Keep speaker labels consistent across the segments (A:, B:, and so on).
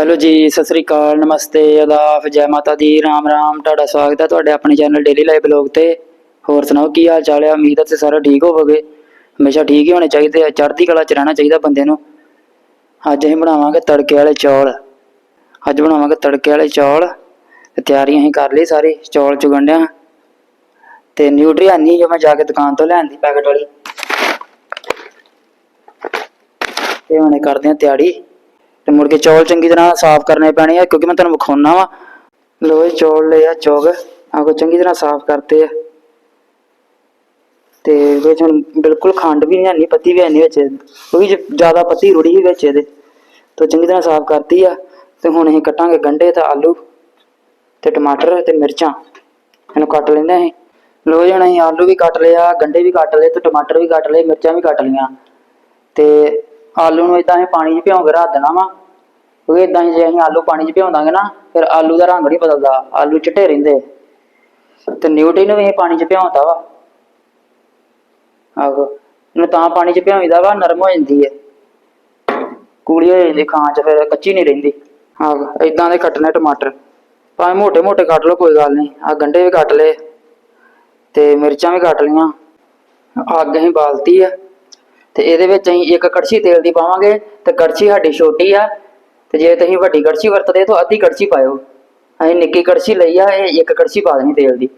A: Hello ਜੀ, ਸਤਿ ਸ੍ਰੀ ਅਕਾਲ, ਨਮਸਤੇ ਅਦਾਫ ਜੈ ਮਾਤਾ ਦੀ, ਰਾਮ ਰਾਮ, ਤੁਹਾਡਾ ਸਵਾਗਤ ਹੈ ਤੁਹਾਡੇ ਆਪਣੇ ਚੈਨਲ ਡੇਲੀ ਲਾਈਵ ਬਲੌਗ ਤੇ। ਹੋਰ ਸੁਣਾਓ, ਕੀ ਹਾਲ ਚਾਲ ਹੈ? ਉਮੀਦ ਹੈ ਤੁਸੀਂ ਸਾਰੇ ਠੀਕ ਹੋਵੋਗੇ। ਹਮੇਸ਼ਾ ਠੀਕ ਹੀ ਹੋਣੇ ਚਾਹੀਦੇ ਆ, ਚੜ੍ਹਦੀ ਕਲਾ ਚ ਰਹਿਣਾ ਚਾਹੀਦਾ ਬੰਦੇ ਨੂੰ। ਅੱਜ ਅਸੀਂ ਬਣਾਵਾਂਗੇ ਤੜਕੇ ਵਾਲੇ ਚੌਲ। ਅੱਜ ਬਣਾਵਾਂਗੇ ਤੜਕੇ ਵਾਲੇ ਚੌਲ। ਤੇ ਤਿਆਰੀਆਂ ਅਸੀਂ ਕਰ ਲਈ ਸਾਰੀ, ਚੌਲ ਚੁਗਣ ਡਿਆ। ਤੇ ਨਿਊਟਰੀ ਆਨੀ ਜੋ ਮੈਂ ਜਾ ਕੇ ਦੁਕਾਨ ਤੋਂ ਲੈਣ ਦੀ ਪੈਕਟ ਵਾਲੀ। ਤੇ ਹੁਣੇ ਕਰਦੇ ਆ ਤਿਆਰੀ। ਤੇ ਮੁੜ ਕੇ ਚੌਲ ਚੰਗੀ ਤਰ੍ਹਾਂ ਸਾਫ਼ ਕਰਨੇ ਪੈਣੇ ਆ, ਕਿਉਂਕਿ ਮੈਂ ਤੁਹਾਨੂੰ ਵਿਖਾਉਣਾ ਵਾ। ਲੋ ਇਹ ਚੌਲ ਲਏ ਆ ਚੌਗ। ਆਗੋ ਚੰਗੀ ਤਰ੍ਹਾਂ ਸਾਫ਼ ਕਰਤੇ ਆ। ਤੇ ਵਿੱਚ ਹੁਣ ਬਿਲਕੁਲ ਖੰਡ ਵੀ ਨਹੀਂ ਪੱਤੀ ਵੀ ਨਹੀਂ ਵਿੱਚ। ਉਹ ਵੀ ਜ਼ਿਆਦਾ ਪੱਤੀ ਰੁੜੀ ਸੀ ਵਿੱਚ ਇਹਦੇ। ਤੋਂ ਚੰਗੀ ਤਰ੍ਹਾਂ ਸਾਫ਼ ਕਰਤੀ ਆ। ਤੇ ਹੁਣ ਅਸੀਂ ਕੱਟਾਂਗੇ ਗੰਢੇ ਤੇ ਆਲੂ ਤੇ ਟਮਾਟਰ ਤੇ ਮਿਰਚਾਂ। ਇਹਨੂੰ ਕੱਟ ਲੈਂਦੇ ਅਸੀਂ। ਲੋ ਜੀ, ਹੁਣ ਅਸੀਂ ਆਲੂ ਵੀ ਕੱਟ ਲਿਆ ਗੰਢੇ ਵੀ ਕੱਟ ਲਏ ਤੇ ਟਮਾਟਰ ਵੀ ਕੱਟ ਲਏ, ਮਿਰਚਾਂ ਵੀ ਕੱਟ ਲਈਆਂ। ਤੇ ਆਲੂ ਨੂੰ ਇਦਾਂ ਅਸੀਂ ਪਾਣੀ 'ਚ ਭਿਉਂ ਕੇ ਰੱਖ ਦੇਣਾ ਵਾ। ਕਿਉਂਕਿ ਇਦਾਂ ਹੀ ਜੇ ਅਸੀਂ ਆਲੂ ਪਾਣੀ 'ਚ ਭਿਉਂਦਾਂਗੇ ਨਾ, ਫਿਰ ਆਲੂ ਦਾ ਰੰਗ ਨੀ ਬਦਲਦਾ, ਆਲੂ ਚਿੱਟੇ ਰਹਿੰਦੇ। ਤੇ ਨਿਊਟਰੀ ਨੂੰ ਵੀ ਇਹ ਪਾਣੀ 'ਚ ਭਿਉਂਦਾ ਵਾ। ਆਹੋ ਇਹਨੂੰ ਤਾਂ ਪਾਣੀ 'ਚ ਭਿਉਂਦਾ ਵਾ, ਨਰਮ ਹੋ ਜਾਂਦੀ ਹੈ ਕੂਲੀ ਹੋ ਜਾਂਦੀ ਖਾਂ 'ਚ ਫਿਰ ਕੱਚੀ ਨਹੀਂ ਰਹਿੰਦੀ। ਆਹੋ ਇਦਾਂ ਦੇ ਕੱਟਨੇ ਟਮਾਟਰ। ਭਾਵੇਂ ਮੋਟੇ ਮੋਟੇ ਕੱਟ ਲਓ, ਕੋਈ ਗੱਲ ਨਹੀਂ ਆ ਗੰਡੇ ਵੀ ਕੱਟ ਲਏ, ਤੇ ਮਿਰਚਾਂ ਵੀ ਕੱਟ ਲਈਆਂ। ਅੱਗ ਅਸੀਂ ਬਾਲਤੀ ਆ। ਤੇ ਇਹਦੇ ਵਿੱਚ ਅਸੀਂ ਇੱਕ ਕੜਛੀ ਤੇਲ ਦੀ ਪਾਵਾਂਗੇ, ਤੇ ਕੜਛੀ ਸਾਡੀ ਛੋਟੀ ਆ ਤੇ ਜੇ ਤੁਸੀਂ ਵੱਡੀ ਕੜਛੀ ਵਰਤਦੇ ਤਾਂ ਅੱਧੀ ਕੜਛੀ ਪਾਇਓ। ਅਸੀਂ ਨਿੱਕੀ ਕੜਛੀ ਲਈ ਆ, ਇਹ ਇੱਕ ਕੜਛੀ ਪਾ ਦੇਣੀ ਤੇਲ ਦੀ।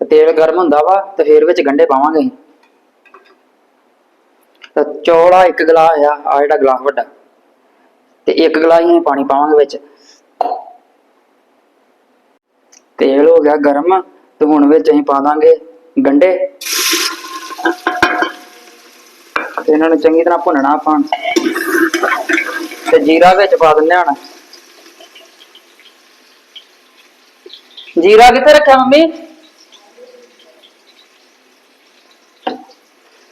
A: ਤੇਲ ਗਰਮ ਹੁੰਦਾ ਵਾ, ਤੇ ਫਿਰ ਵਿੱਚ ਗੰਢੇ ਪਾਵਾਂਗੇ ਅਸੀਂ। ਤਾਂ ਚੌੜਾ ਇੱਕ ਗਲਾਸ ਆ ਆ ਜਿਹੜਾ ਗਲਾਸ ਵੱਡਾ। ਤੇ ਇੱਕ ਗਲਾਸ ਹੀ ਅਸੀਂ ਪਾਣੀ ਪਾਵਾਂਗੇ ਵਿੱਚ। ਤੇਲ ਹੋ ਗਿਆ ਗਰਮ, ਤੇ ਹੁਣ ਵਿੱਚ ਅਸੀਂ ਪਾ ਦਾਂਗੇ ਗੰਢੇ ਤੇ ਇਹਨਾਂ ਨੂੰ ਚੰਗੀ ਤਰ੍ਹਾਂ ਭੁੰਨਣਾ ਆਪਾਂ ਤੇ ਜੀਰਾ ਵਿੱਚ ਪਾ ਦਿੰਦੇ ਹਾਂ ਜੀਰਾ ਕਿੱਥੇ ਰੱਖਿਆ ਮੰਮੀ?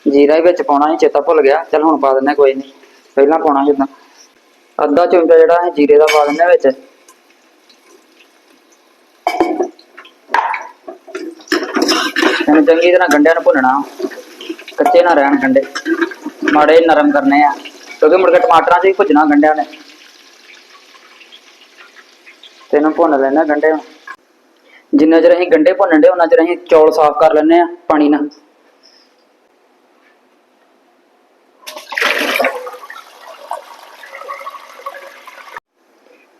A: ਜੀਰਾ ਵਿੱਚ ਪਾਉਣਾ ਸੀ ਚੇਤਾ ਭੁੱਲ ਗਿਆ। ਚਲ ਹੁਣ ਪਾ ਦਿੰਦੇ ਹਾਂ, ਕੋਈ ਨਹੀਂ। ਪਹਿਲਾਂ ਪਾਉਣਾ ਜਿੱਦਾਂ ਅੱਧਾ ਚਮਚਾ ਜਿਹੜਾ ਹੈ ਜੀਰੇ ਦਾ ਪਾ ਦਿੰਦੇ ਹਾਂ ਵਿੱਚ। ਇਹਨੂੰ ਚੰਗੀ ਤਰ੍ਹਾਂ ਗੰਢਿਆਂ ਨੂੰ ਭੁੰਨਣਾ। ਕੱਚੇ ਨਾ ਰਹਿਣ ਗੰਢੇ ਮਾੜੇ ਨਰਮ ਕਰਨੇ ਆ। ਕਿਉਂਕਿ ਮੁੜ ਕੇ ਟਮਾਟਰਾਂ 'ਚ ਵੀ ਭੁੱਜਣਾ ਗੰਢਿਆਂ ਨੇ। ਤੇ ਇਹਨੂੰ ਭੁੰਨ ਲੈਣਾ ਗੰਢੇ ਨੂੰ ਜਿੰਨਾ ਚਿਰ ਅਸੀਂ ਗੰਢੇ ਭੁੰਨਣ ਦੇ ਉਹਨਾਂ ਚਿਰ ਅਸੀਂ ਚੌਲ ਸਾਫ਼ ਕਰ ਲੈਣੇ ਆ, ਪਾਣੀ ਨਾਲ।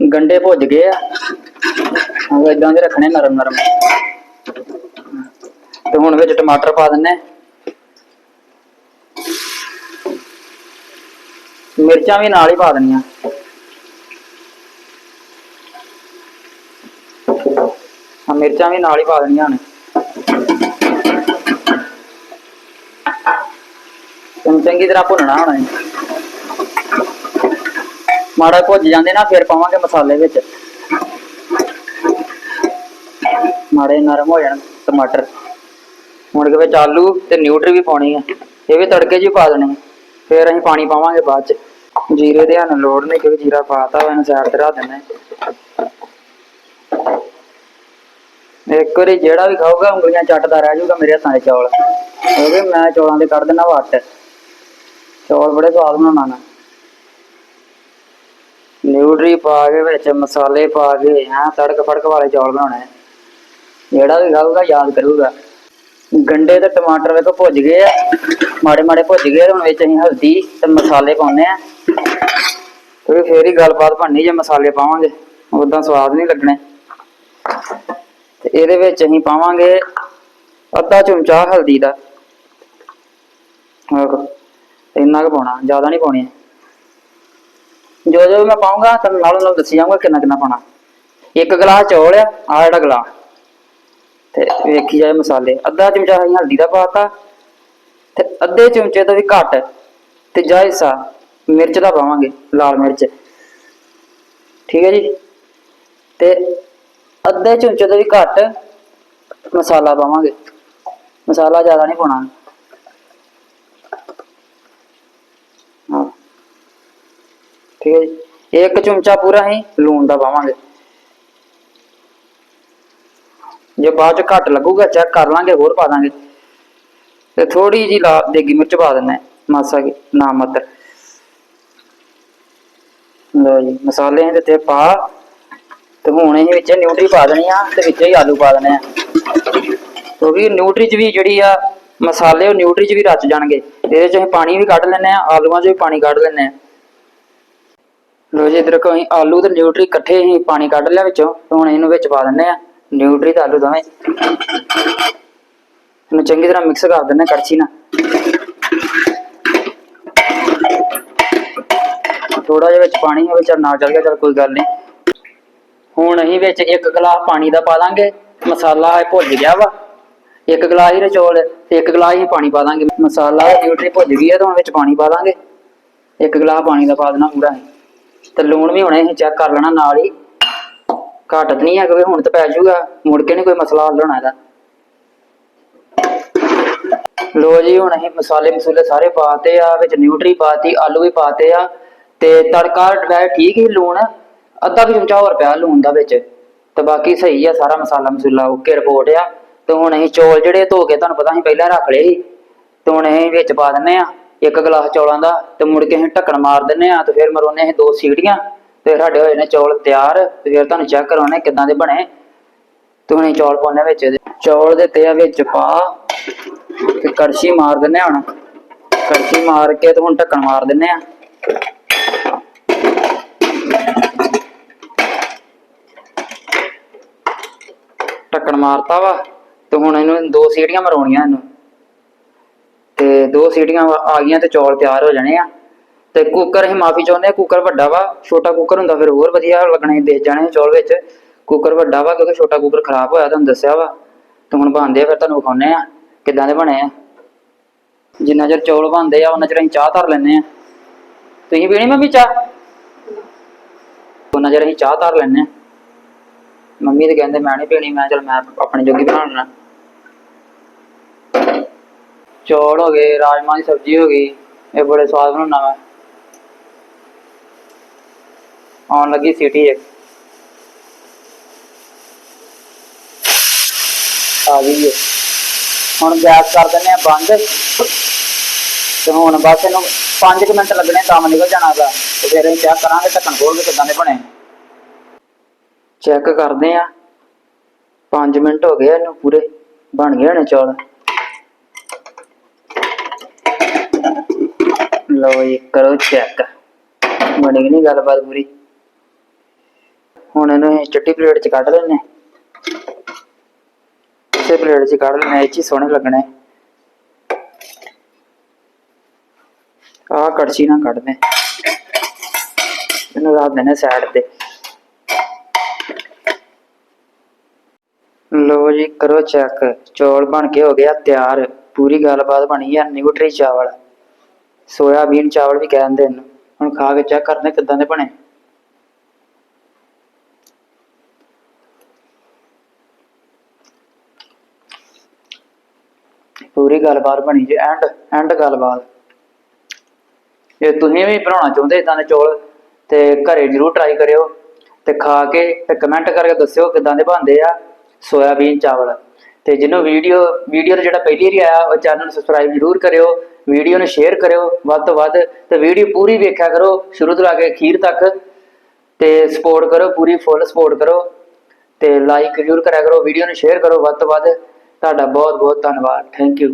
A: ਗੰਡੇ ਭੁੱਜ ਗਏ ਆ। ਉਹ ਇਦਾਂ ਦੇ ਰੱਖਣੇ ਨਰਮ ਨਰਮ ਤੇ ਹੁਣ ਵਿੱਚ ਟਮਾਟਰ ਪਾ ਦਿੰਨੇ ਮਿਰਚਾਂ ਵੀ ਨਾਲ ਹੀ ਪਾ ਦੇਣੀਆਂ। ਹਾਂ, ਮਿਰਚਾਂ ਵੀ ਨਾਲ ਹੀ ਪਾ ਦੇਣੀਆਂ ਨੇ। ਚੰਗੀ ਤਰ੍ਹਾਂ ਭੁੰਨਣਾ ਹੋਣਾ ਹੈ ਮਾੜਾ ਭੁੱਜ ਜਾਂਦੇ ਨਾ, ਫਿਰ ਪਾਵਾਂਗੇ ਮਸਾਲੇ ਵਿੱਚ। ਮਾੜੇ ਨਰਮ ਹੋ ਜਾਣ ਟਮਾਟਰ। ਹੁਣ ਕੇ ਵਿੱਚ ਆਲੂ ਤੇ ਨਿਊਟਰੀ ਵੀ ਪਾਉਣੀ ਹੈ ਇਹ ਵੀ ਤੜਕੇ 'ਚ ਹੀ ਪਾ ਦੇਣੇ ਫਿਰ ਅਸੀਂ ਪਾਣੀ ਪਾਵਾਂਗੇ ਬਾਅਦ 'ਚ। ਜੀਰੇ ਦੇ ਹਨ ਲੋੜ ਨਹੀਂ ਕਿਉਂਕਿ ਜੀਰਾ ਪਾਤਾ ਵਾ, ਇਹਨੂੰ ਸਾਈਡ ਤੇ ਰੱਖ ਦਿੰਦੇ ਇੱਕ ਵਾਰੀ ਜਿਹੜਾ ਵੀ ਖਾਊਗਾ, ਉਂਗਲੀਆਂ ਚੱਟਦਾ ਰਹਿ ਜਾਊਗਾ ਮੇਰੇ ਹੱਥਾਂ ਦੇ ਚੌਲ। ਕਿਉਂਕਿ ਮੈਂ ਚੌਲਾਂ ਦੇ ਕੱਢ ਦਿੰਦਾ ਵੱਟ। ਚੌਲ ਬੜੇ ਸਵਾਦ ਬਣਾਉਣਾ ਨਾ ਨਿਊਟਰੀ ਪਾ ਕੇ ਵਿੱਚ, ਮਸਾਲੇ ਪਾ ਕੇ, ਹਾਂ ਤੜਕ ਫੜਕ ਵਾਲੇ ਚੌਲ ਬਣਾਉਣੇ। ਜਿਹੜਾ ਵੀ ਖਾਊਗਾ, ਯਾਦ ਕਰੂਗਾ। ਗੰਡੇ ਤੇ ਟਮਾਟਰ ਵੇਖੋ ਭੁੱਜ ਗਏ ਆ। ਮਾੜੇ ਮਾੜੇ ਭੁੱਜ ਗਏ ਹੁਣ ਵਿੱਚ ਅਸੀਂ ਹਲਦੀ ਤੇ ਮਸਾਲੇ ਪਾਉਨੇ ਆ। ਕਿਉਂਕਿ ਫੇਰ ਹੀ ਗੱਲਬਾਤ ਬਣਨੀ ਜੇ ਮਸਾਲੇ ਪਾਵਾਂਗੇ ਉਦਾਂ ਸਵਾਦ ਨਹੀਂ ਲੱਗਣੇ। ਤੇ ਇਹਦੇ ਵਿੱਚ ਅਸੀਂ ਪਾਵਾਂਗੇ ਅੱਧਾ ਚਮਚਾ ਹਲਦੀ ਦਾ। ਆਹੋ, ਇੰਨਾ ਕੁ ਪਾਉਣਾ, ਜ਼ਿਆਦਾ ਨਹੀਂ ਪਾਉਣੀ। ਜੋ ਜੋ ਮੈਂ ਪਾਉਂਗਾ ਤੁਹਾਨੂੰ ਨਾਲੋਂ ਨਾਲ ਦੱਸੀ ਜਾਊਂਗਾ ਕਿੰਨਾ ਕਿੰਨਾ ਪਾਉਣਾ। ਇੱਕ ਗਲਾਸ ਚੌਲ ਆ ਆ ਜਿਹੜਾ ਗਲਾਸ। ਤੇ ਵੇਖੀ ਜਾਏ ਮਸਾਲੇ। ਅੱਧਾ ਚਮਚਾ ਅਸੀਂ ਹਲਦੀ ਦਾ ਪਾਤਾ ਤੇ ਅੱਧੇ ਚਮਚੇ ਤੋਂ ਵੀ ਘੱਟ ਤੇ ਜਾਇਸਾ ਮਿਰਚ ਦਾ ਪਾਵਾਂਗੇ, ਲਾਲ ਮਿਰਚ। ਠੀਕ ਹੈ ਜੀ? ਤੇ ਅੱਧੇ ਚਮਚੇ ਤੋਂ ਵੀ ਘੱਟ ਮਸਾਲਾ ਪਾਵਾਂਗੇ। ਮਸਾਲਾ ਜ਼ਿਆਦਾ ਨਹੀਂ ਪਾਉਣਾ। ਠੀਕ ਹੈ ਜੀ? ਇੱਕ ਚਮਚਾ ਪੂਰਾ ਹੀ ਲੂਣ ਦਾ ਪਾਵਾਂਗੇ। ਜੇ ਬਾਅਦ ਚ ਘੱਟ ਲੱਗੂਗਾ ਚੈੱਕ ਕਰ ਲਾਂਗੇ, ਹੋਰ ਪਾ ਦਾਂਗੇ। ਤੇ ਥੋੜੀ ਜੀ ਲਾ, ਦੇਗੀ ਮਿਰਚ ਪਾ ਦਿੰਨੇ ਮਾਸਾ ਕੀ, ਨਾ ਮਤਰ ਲੋ ਜੀ, ਮਸਾਲੇ ਇਹਦੇ ਤੇ ਪਾ, ਤੇ ਹੁਣ ਇਹ ਵਿੱਚ ਨਿਊਟਰੀ ਪਾ ਦੇਣੀ ਆ, ਤੇ ਵਿੱਚ ਹੀ ਆਲੂ ਪਾ ਦੇਣੇ ਆ। ਕਿਉਂਕਿ ਨਿਊਟਰੀ ਚ ਵੀ ਜਿਹੜੀ ਆ, ਮਸਾਲੇ ਉਹ ਨਿਊਟਰੀ ਚ ਵੀ ਰਚ ਜਾਣਗੇ। ਇਹਦੇ ਚ ਅਸੀਂ ਪਾਣੀ ਵੀ ਕੱਢ ਲੈਣੇ ਆ ਆਲੂਆਂ ਚ ਵੀ ਪਾਣੀ ਕੱਢ ਲੈਣੇ ਆ ਲੋ ਜੀ, ਇਧਰ ਕੋਈ ਆਲੂ ਤੇ ਨਿਊਟਰੀ ਇਕੱਠੇ ਹੀ ਪਾਣੀ ਕੱਢ ਲਿਆ ਵਿੱਚੋਂ, ਤੇ ਹੁਣ ਇਹਨੂੰ ਵਿੱਚ ਪਾ ਦਿੰਨੇ ਆ ਨਿਊਟਰੀ ਤੇ ਆਲੂ ਦੋਵੇਂ। ਇਹਨੂੰ ਚੰਗੀ ਤਰ੍ਹਾਂ ਮਿਕਸ ਕਰ ਦਿੰਨੇ ਆ ਕੜਛੀ ਨਾਲ। ਥੋੜਾ ਜਿਹਾ ਵਿੱਚ ਪਾਣੀ ਹੋਵੇ, ਚੱਲ ਨਾ ਚੱਲ ਗਿਆ, ਚੱਲ ਕੋਈ ਗੱਲ ਨਹੀਂ। ਹੁਣ ਅਸੀਂ ਵਿੱਚ ਇੱਕ ਗਲਾਸ ਪਾਣੀ ਦਾ ਪਾ ਦਾਂਗੇ ਮਸਾਲਾ ਭੁੱਜ ਗਿਆ ਵਾ। ਇੱਕ ਗਲਾਸ ਹੀ ਰਚੋਲ ਤੇ ਇੱਕ ਗਲਾਸ ਹੀ ਪਾਣੀ ਪਾ ਦਾਂਗੇ ਮਸਾਲਾ ਨਿਊਟਰੀ ਭੁੱਜ ਗਈ ਹੈ ਤਾਂ ਹੁਣ ਵਿੱਚ ਪਾਣੀ ਪਾ ਦਾਂਗੇ ਇੱਕ ਗਲਾਸ ਪਾਣੀ ਦਾ ਪਾ ਦੇਣਾ ਪੂਰਾ ਅਸੀਂ। ਤੇ ਲੂਣ ਵੀ ਹੁਣੇ ਅਸੀਂ ਚੈੱਕ ਕਰ ਲੈਣਾ ਨਾਲ ਹੀ। ਘੱਟ ਤਾਂ ਨਹੀਂ ਹੈ ਕਿ ਹੁਣ ਤਾਂ ਪੈ ਜਾਊਗਾ, ਮੁੜ ਕੇ ਨਹੀਂ ਕੋਈ ਮਸਲਾ ਹੱਲ ਹੋਣਾ ਇਹਦਾ। ਲੋ ਜੀ, ਹੁਣ ਅਸੀਂ ਮਸਾਲੇ ਮਸੂਲੇ ਸਾਰੇ ਪਾਤੇ ਆ, ਵਿੱਚ ਨਿਊਟਰੀ ਪਾਤੀ, ਆਲੂ ਵੀ ਪਾਤੇ ਆ, ਤੇ ਤੜਕਾ ਵੈ ਠੀਕ ਹੀ ਲੂਣ, ਅੱਧਾ ਵੀ ਚਮਚਾ ਹੋਰ ਪਿਆ ਲੂਣ ਦਾ ਵਿੱਚ, ਤੇ ਬਾਕੀ ਸਹੀ ਆ, ਸਾਰਾ ਮਸਾਲਾ ਮਸੂਲਾ, ਓਕੇ ਰਿਪੋਰਟ ਆ। ਤੇ ਹੁਣ ਅਸੀਂ ਚੌਲ ਜਿਹੜੇ ਧੋ ਕੇ ਤੁਹਾਨੂੰ ਪਤਾ ਅਸੀਂ ਪਹਿਲਾਂ ਰੱਖ ਲਏ ਸੀ, ਤੇ ਹੁਣ ਅਸੀਂ ਵਿੱਚ ਪਾ ਦਿੰਨੇ ਆ, ਇੱਕ ਗਲਾਸ ਚੌਲਾਂ ਦਾ, ਤੇ ਮੁੜ ਕੇ ਅਸੀਂ ਢੱਕਣ ਮਾਰ ਦਿੰਨੇ ਆ, ਤੇ ਫਿਰ ਮਰੋਨੇ ਅਸੀਂ ਦੋ ਸੀਟੀਆਂ ਤੇ ਸਾਡੇ ਹੋਏ ਨੇ ਚੌਲ ਤਿਆਰ। ਤੇ ਫਿਰ ਤੁਹਾਨੂੰ ਚੈੱਕ ਕਰਾਉਣੇ ਕਿੱਦਾਂ ਦੇ ਬਣੇ। ਤੇ ਹੁਣ ਚੌਲ ਪਾਉਣੇ ਵਿੱਚ ਇਹਦੇ ਚੌਲ ਦੇ ਤੇ ਆ ਵਿੱਚ ਪਾ ਤੇ ਕੜਛੀ ਮਾਰ ਦਿੰਨੇ ਹੁਣ। ਕੜਛੀ ਮਾਰ ਕੇ ਤੇ ਹੁਣ ਢੱਕਣ ਮਾਰ ਦਿੰਨੇ ਆ ਢੱਕਣ ਮਾਰਤਾ ਵਾ ਤੇ ਹੁਣ ਇਹਨੂੰ ਦੋ ਸੀਟੀਆਂ ਮਰਾਉਣੀਆਂ ਇਹਨੂੰ। ਤੇ ਦੋ ਸੀਟੀਆਂ ਆ ਗਈਆਂ ਤੇ ਚੌਲ ਤਿਆਰ ਹੋ ਜਾਣੇ ਆ। ਤੇ ਕੁੱਕਰ ਅਸੀਂ ਮਾਫੀ ਚਾਹੁੰਦੇ ਆ ਕੁੱਕਰ ਵੱਡਾ ਵਾ, ਛੋਟਾ ਕੁੱਕਰ ਹੁੰਦਾ ਫਿਰ ਹੋਰ ਵਧੀਆ ਲੱਗਣੇ ਦੇ ਜਾਣੇ ਚੌਲ ਵਿੱਚ। ਕੁੱਕਰ ਵੱਡਾ ਵਾ ਕਿਉਂਕਿ ਛੋਟਾ ਕੁੱਕਰ ਖਰਾਬ ਹੋਇਆ, ਤੁਹਾਨੂੰ ਦੱਸਿਆ ਵਾ। ਤੇ ਹੁਣ ਬਣਦੇ ਆ ਫਿਰ ਤੁਹਾਨੂੰ ਵਿਖਾਉਨੇ ਆ ਕਿੱਦਾਂ ਦੇ ਬਣੇ ਆ। ਜਿੰਨਾ ਚਿਰ ਚੌਲ ਬਣਦੇ ਆ, ਉਹਨਾਂ ਚਿਰ ਅਸੀਂ ਚਾਹ ਧਰ ਲੈਨੇ ਆ ਤੁਸੀਂ ਪੀਣੀ ਮੰਮੀ ਚਾਹ? ਉਹਨਾਂ ਚਿਰ ਅਸੀਂ ਚਾਹ ਧਰ ਲੈਨੇ ਆ ਮੰਮੀ ਤੇ ਕਹਿੰਦੇ ਮੈਂ ਨਹੀਂ ਪੀਣੀ, ਮੈਂ ਚਲ ਮੈਂ ਆਪਣੇ ਜੋਗੀ ਬਣਾ ਲੈਣਾ ਚੌਲ ਹੋ ਗਏ ਰਾਜਮਾਂ ਦੀ ਸਬਜ਼ੀ ਹੋ ਗਈ, ਇਹ ਬੜੇ ਸਵਾਦ ਬਣਾਉਣਾ ਮੈਂ ਆਉਣ ਲੱਗੀ ਸੀਟੀ ਇੱਕ। ਆ ਗਈ ਹੈ ਹੁਣ ਗੈਸ ਕਰ ਦਿੰਦੇ ਆ ਬੰਦ। ਤੇ ਹੁਣ ਬਸ ਇਹਨੂੰ 5 ਮਿੰਟ ਲੱਗਣੇ, ਕੰਮ ਨਿਕਲ ਜਾਣਾ ਦਾ ਤੇ ਫਿਰ ਅਸੀਂ ਚੈੱਕ ਕਰਾਂਗੇ, ਢੱਕਣ ਖੋਲ ਕੇ ਕਿੱਦਾਂ ਦੇ ਬਣੇ। ਚੈੱਕ ਕਰਦੇ ਆ 5 ਮਿੰਟ ਹੋ ਗਏ ਇਹਨੂੰ ਪੂਰੇ। ਬਣ ਗਏ ਨੇ ਚੌਲ। ਲੋ ਜੀ, ਕਰੋ ਚੈੱਕ ਬਣੀ ਨਹੀਂ ਗੱਲਬਾਤ ਪੂਰੀ? ਹੁਣ ਇਹਨੂੰ ਅਸੀਂ ਚਿੱਟੀ ਪਲੇਟ 'ਚ ਕੱਢ ਲੈਨੇ ਇਸੇ ਪਲੇਟ 'ਚ ਕੱਢ ਲੈਣੇ ਇਹ 'ਚ ਸੋਹਣੇ ਲੱਗਣੇ। ਆਹ ਕੜਛੀ ਨਾਲ ਕੱਢਦੇ ਇਹਨੂੰ ਰੱਖ ਦੇਣੇ ਸਾਈਡ ਤੇ। ਲੋ ਜੀ, ਕਰੋ ਚੈੱਕ ਚੌਲ ਬਣ ਕੇ ਹੋ ਗਿਆ ਤਿਆਰ। ਪੂਰੀ ਗੱਲਬਾਤ ਬਣੀ ਆ ਨਿਊਟਰੀ ਚਾਵਲ। ਸੋਇਆਬੀਨ ਚਾਵਲ ਵੀ ਕਹਿੰਦੇ ਨੇ ਹੁਣ ਖਾ ਕੇ ਚੈੱਕ ਕਰਦੇ ਕਿੱਦਾਂ ਦੇ ਬਣੇ। ਪੂਰੀ ਗੱਲਬਾਤ ਬਣੀ ਜੀ ਐਂਡ ਐਂਡ ਗੱਲਬਾਤ। ਜੇ ਤੁਸੀਂ ਵੀ ਬਣਾਉਣਾ ਚਾਹੁੰਦੇ ਇਦਾਂ ਦੇ ਚੌਲ, ਤੇ ਘਰੇ ਜਰੂਰ ਟਰਾਈ ਕਰਿਓ, ਤੇ ਖਾ ਕੇ ਤੇ ਕਮੈਂਟ ਕਰਕੇ ਦੱਸਿਓ ਕਿਦਾਂ ਦੇ ਬਣਦੇ ਆ ਸੋਇਆਬੀਨ ਚਾਵਲ। ਤੇ ਜਿਹਨੂੰ ਵੀਡੀਓ ਵੀਡੀਓ ਤੇ ਜਿਹੜਾ ਪਹਿਲੀ ਵਾਰੀ ਆਇਆ, ਉਹ ਚੈਨਲ ਨੂੰ ਸਬਸਕ੍ਰਾਈਬ ਜਰੂਰ ਕਰਿਓ ਵੀਡੀਓ ਨੂੰ ਸ਼ੇਅਰ ਕਰਿਓ ਵੱਧ ਤੋਂ ਵੱਧ, ਤੇ ਵੀਡੀਓ ਪੂਰੀ ਵੇਖਿਆ ਕਰੋ, ਸ਼ੁਰੂ ਤੋਂ ਲੈ ਕੇ ਅਖੀਰ ਤੱਕ, ਤੇ ਸਪੋਰਟ ਕਰੋ, ਪੂਰੀ ਫੁੱਲ ਸਪੋਰਟ ਕਰੋ, ਤੇ ਲਾਈਕ ਜਰੂਰ ਕਰਿਆ ਕਰੋ ਵੀਡੀਓ ਨੂੰ ਸ਼ੇਅਰ ਕਰੋ ਵੱਧ ਤੋਂ ਵੱਧ। ਤੁਹਾਡਾ ਬਹੁਤ ਬਹੁਤ ਧੰਨਵਾਦ। Thank you